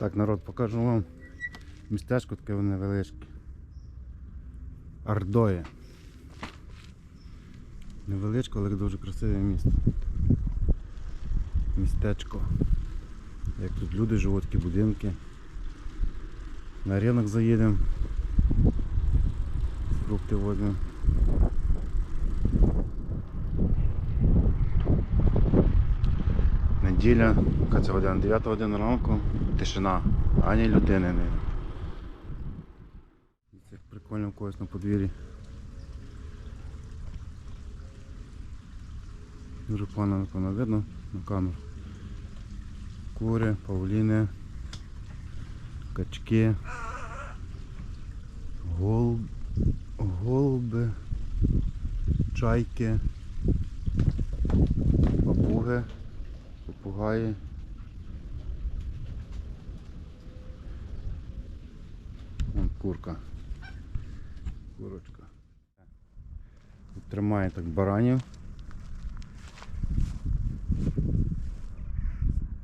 Так, народ, покажу вам містечко таке невеличке. Ардоє. Невеличке, але дуже красиве місто. Містечко. Як тут люди живуть, такі будинки. На ринок заїдемо. Фрукти возьмемо. Неділя, яка це година? 9 година ранку, тишина, ані людини не. Це прикольно в когось на подвір'ї. Дуже погано напевно видно на камеру. Кури, павліни, качки, гол... голуби, чайки, папуги попугаї. Вон курка. Курочка. Тримає так баранів.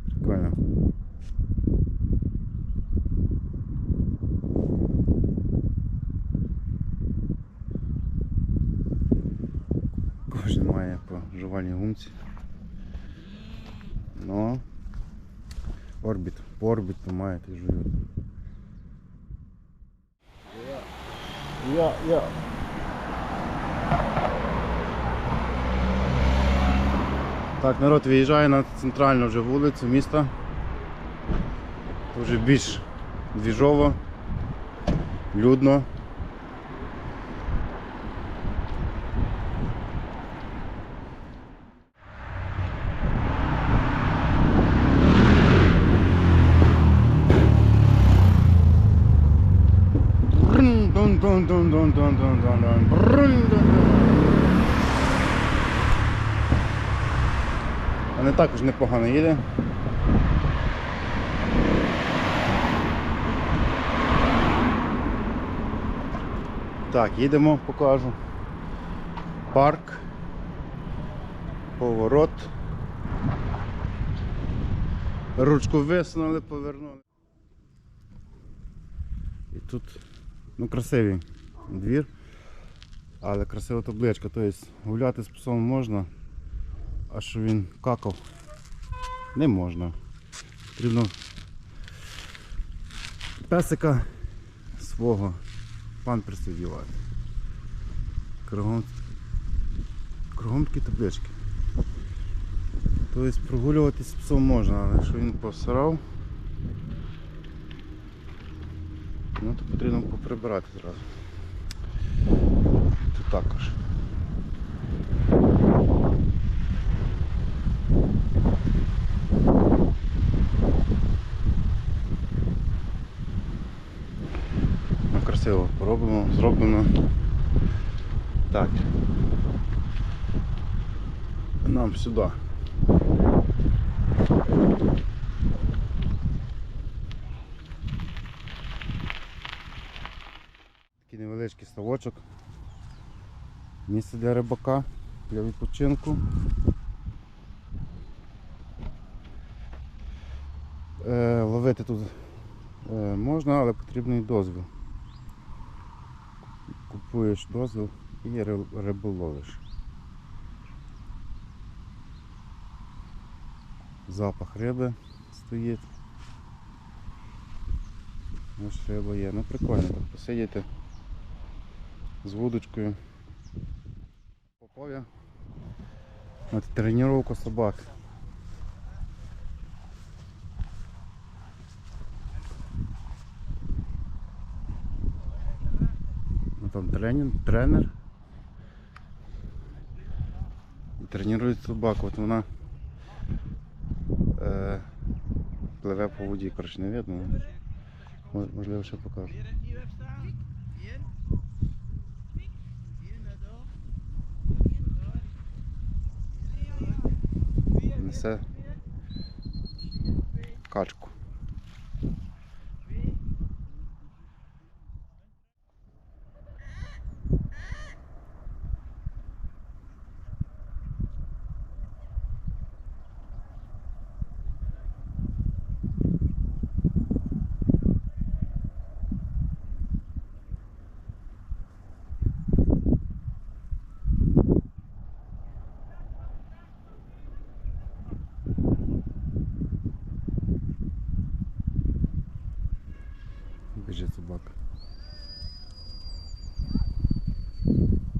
Прикольно. Кожен має по жувальній гумці. Ну, орбіт, по орбіту маєте жують. Я, я. Так, народ виїжджає на центральну вже вулицю міста. Вже більш двіжово, людно. Також непогано їде. Так, їдемо, покажу. Парк. Поворот. Ручку висунули, повернули. І тут ну, красивий двір, але красива табличка. Тобто гуляти з псом можна, а що він какав, не можна. Потрібно песика свого памперси вдівати. Кругом, кругом такі таблички. Тобто прогулюватись з псом можна, але якщо він посрав, Ну то потрібно поприбирати зразу. Тут також. Ну, красиво пороблено, зроблено. Так. Нам сюди. Такий невеличкий ставочок. Місце для рибака, для відпочинку. Е, ловити тут е, можна, але потрібний дозвіл. Купуєш дозвіл і ри- рибу ловиш. Запах риби стоїть. Ось риба є. Ну прикольно так посидіти з вудочкою. Попав я тренування собак. Ну, там тренер, тренер. Тренує собаку. От вона е, пливе по воді, коротше не видно. Можливо, ще покажу. Несе качку. Біжить собака.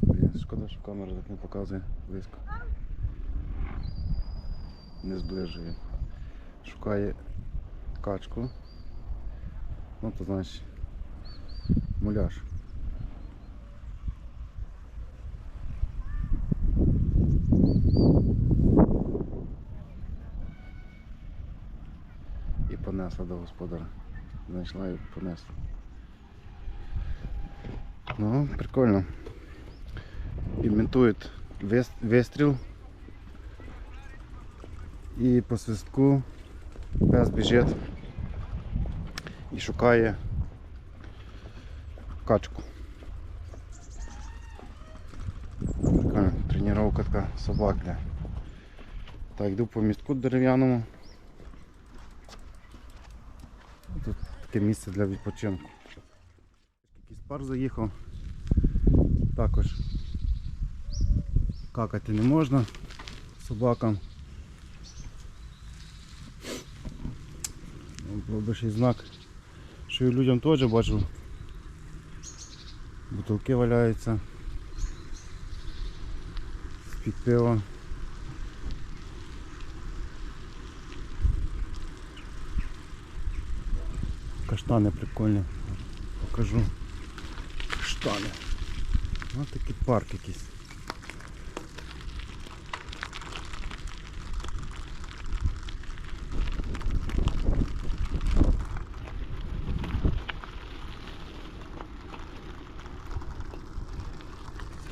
Блін, шкода, що камера так не показує близько. Не зближує. Шукає качку. Ну то значить муляж. І понесла до господара. Знайшла і понесла. Ну, прикольно. Імітують вистріл. І по свистку пес біжить і шукає качку. Прикольно, тренування така собак. Так, йду по містку дерев'яному. Таке місце для відпочинку. Якийсь пар заїхав. Також какати не можна собакам. Ну, Був би ще й знак, що і людям теж бачу. Бутилки валяються. З-під пива. Каштани прикольні. Покажу. Каштани. Ось такий парк якийсь.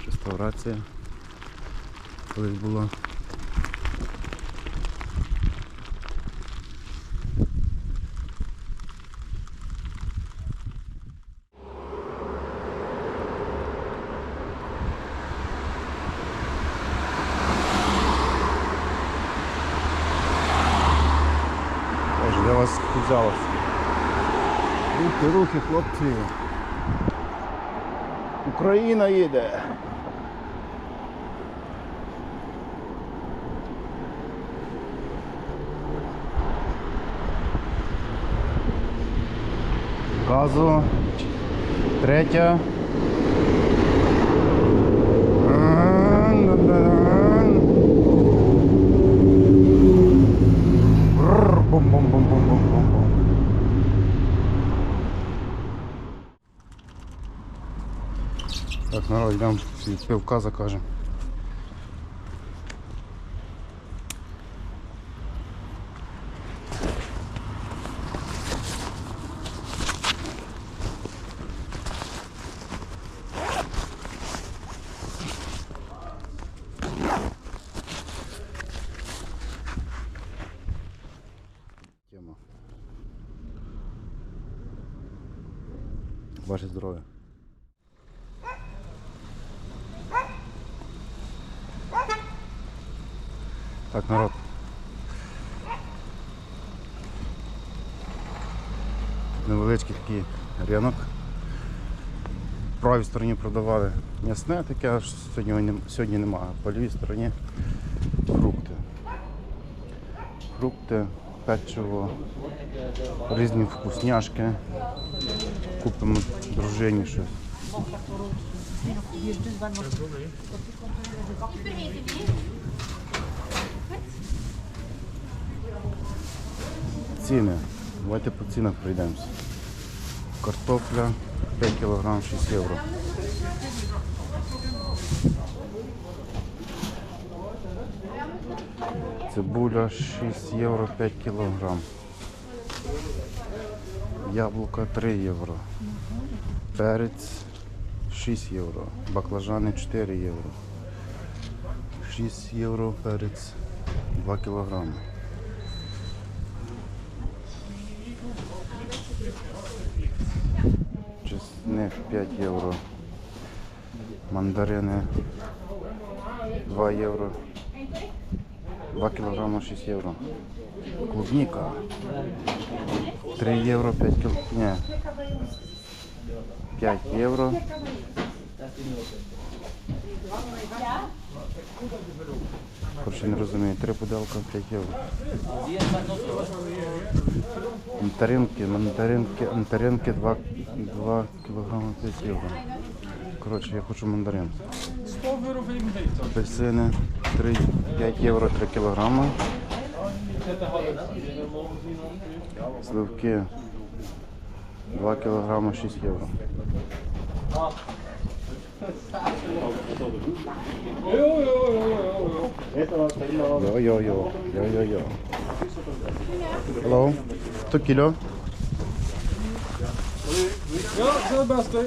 Реставрація. Колись була. Ось вас. Рухи, рухи, хлопці. Україна їде. Газу. Третя. Народ, йдемо собі пивка закажемо. Ваше здоров'я. Так, народ. Невеличкий такий ринок. В правій стороні продавали м'ясне таке, аж сьогодні, сьогодні немає. По лівій стороні фрукти. Фрукти, печиво, різні вкусняшки. Купимо дружині щось. Ціни. Давайте по цінах пройдемося. Картопля 5 кг 6 євро. Цибуля 6 євро 5 кг. Яблука 3 євро. Перець 6 євро. Баклажани 4 євро. 6 євро перець 2 кілограми. Чесник 5 євро. Мандарини 2 євро. 2 кілограма 6 євро. Клубніка 3 євро 5 кіл... Ні. 5 євро. Коротше, не розумію, три пуделка 5 євро. Мандаринки, мандаринки, мандаринки 2, 2 кілограми 5 євро. Коротше, я хочу мандарин. 12 euro voor je meter. Апельсини 3, 5 євро 3 кілограми. Сливки 2 кілограми 6 євро. Yo, yo, yo. Yo, yo, yo. Hello? Two kilo. Yo, two buster.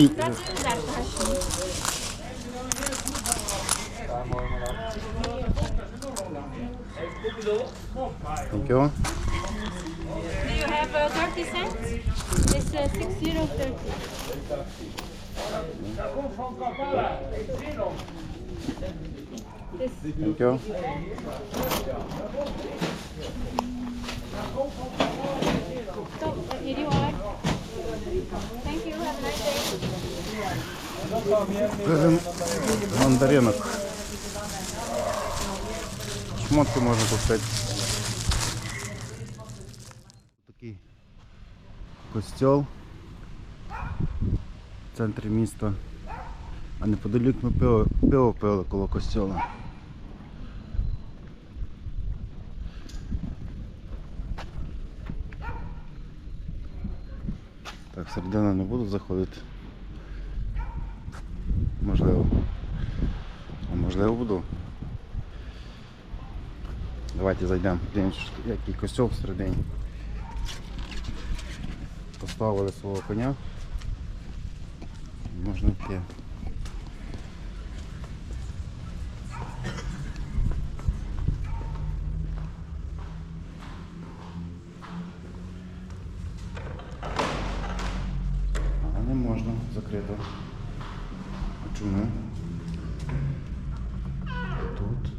Fy. Dat is inderdaad alsjeblieft. Thank you. Do you have uh, 30 cents? It's uh, 6 euro 30. This Thank you. so uh, here you are. Мандаринок. Шмотки можна купити. Такий костьол в центрі міста. А неподалік ми пиво, пиво пили коло костьола. Так, середина не буду заходити. Можливо. А можливо буду. Давайте зайдемо. Який костюм всередині. Поставили свого коня. Можна йти. А не можна, закрито. А чому? Тут.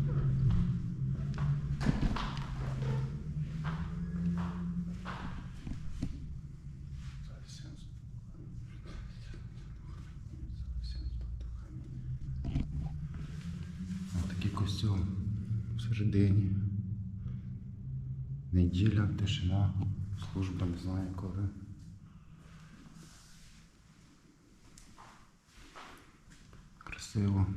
Ось всередині. Неділя, тишина, служба не знаю коли. Красиво.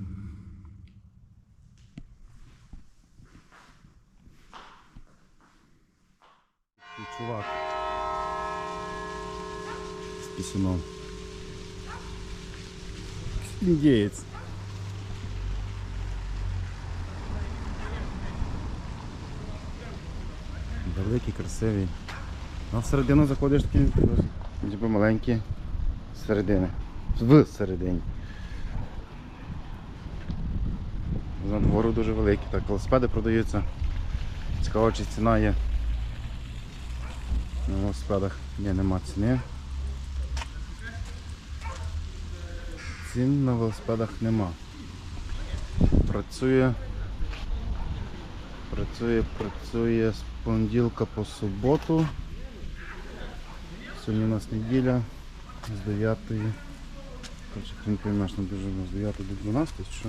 І чувак. З пісюном. Індієць. Великі, красиві. А всередину заходиш такі ніби маленькі середини. В середині. На двору дуже великі. Так, велосипеди продаються. Цікаво, чи ціна є. На велосипедах ні, нема ціни. Цін на велосипедах нема. Працює. Працює, працює понеділка по суботу. Сьогодні у нас неділя з 9. Короче, хрен поймеш, дуже з 9 до 12 що.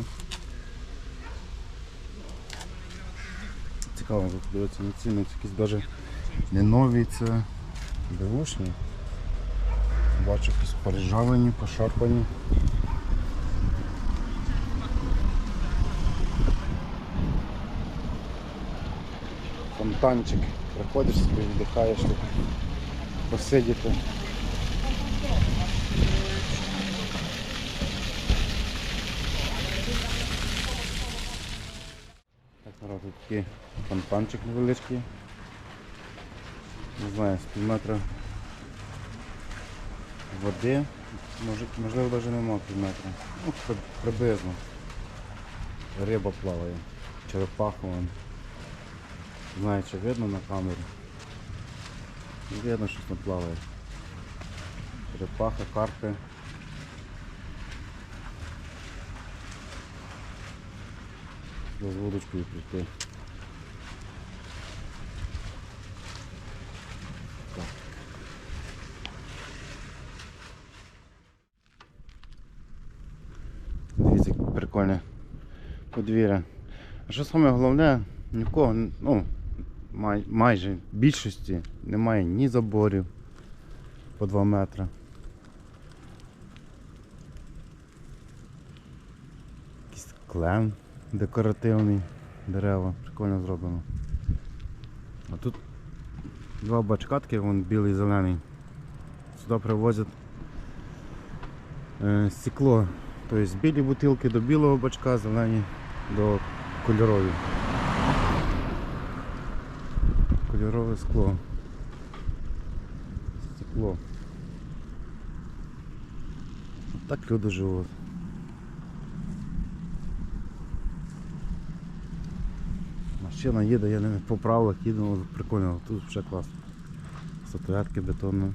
Цікаво подивитися на ціни, якісь навіть не нові, це беушні. Бачу якісь поржавлені, пошарпані. Фонтанчик. Приходиш собі, віддихаєш тут, посидіти. Так, народ, тут такий фонтанчик невеличкий. Не знаю, з пів метра води. Можливо, навіть нема пів метра. Ну, приблизно. Риба плаває. Черепаха. Не знаю, чи видно на камері. Видно, що там плаває. Черепаха, карпи. з водочкою прийти. Дивіться, прикольне подвір'я. А що саме головне, нікого, ну, май, майже більшості немає ні заборів по 2 метри. Якийсь клен декоративний, дерева, прикольно зроблено. А тут два бачка такі, вон білий і зелений. Сюди привозять е, стекло. Тобто білі бутилки до білого бачка, зелені до кольорові. Кольорове скло. Стекло. Так люди живуть. Машина їде, я не по правилах їду, але прикольно, тут вже класно. Статуетки бетонні.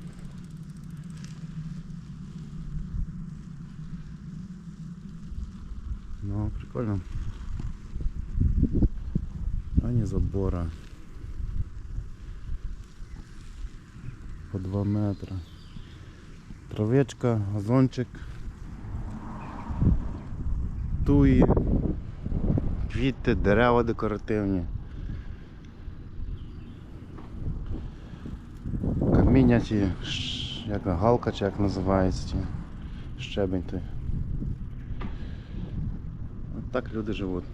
Ну, прикольно. Ані забора. По 2 метри. Травичка, газончик. Туї. Квіти, дерева декоративні. Каміння ш- як галка чи як називається ті. Щебень той. От так люди живуть.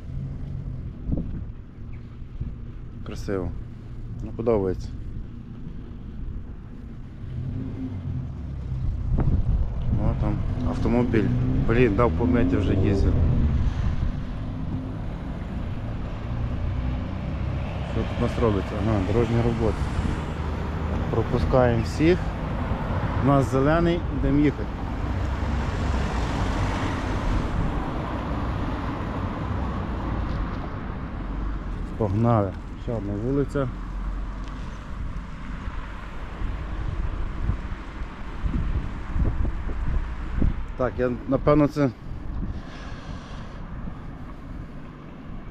Красиво. Ну подобається. О там автомобіль. Блін, дав помити вже їздив. Що тут у нас робиться? Ага, дорожні роботи. Пропускаємо всіх. У нас зелений, йдемо їхати. Погнали. Ще одна вулиця. Так, я напевно це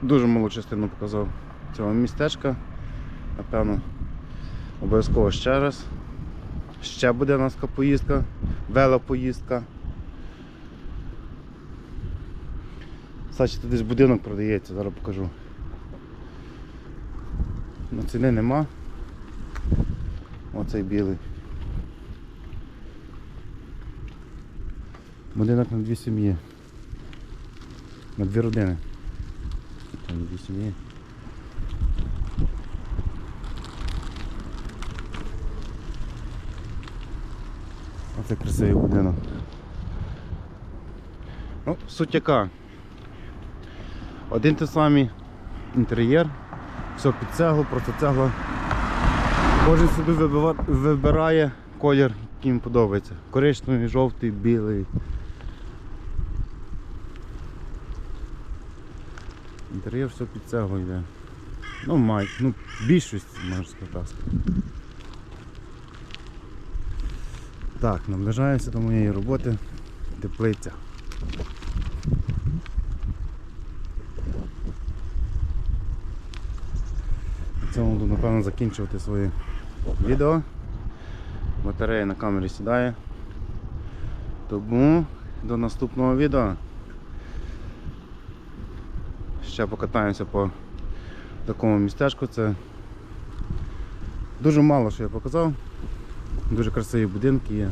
дуже малу частину показав цього містечка. Напевно, обов'язково ще раз. Ще буде у нас поїздка, велопоїздка. Кстати, тут десь будинок продається, зараз покажу. Ну, ціни нема. Оцей білий. Будинок на дві сім'ї. На дві родини. Там дві сім'ї. Оце красивий будинок. Ну, суть яка. Один той самий інтер'єр, все під цеглу, просто цегла. Кожен собі вибирає колір, який їм подобається. Коричневий, жовтий, білий. Інтер'єр все під цеглу йде. Ну, май, ну, більшість, можна сказати. Так, наближаємося до моєї роботи. Теплиця. На цьому буду напевно закінчувати своє відео. Батарея на камері сідає. Тому до наступного відео. Ще покатаємося по такому містечку. Це дуже мало що я показав. Дуже красиві будинки є.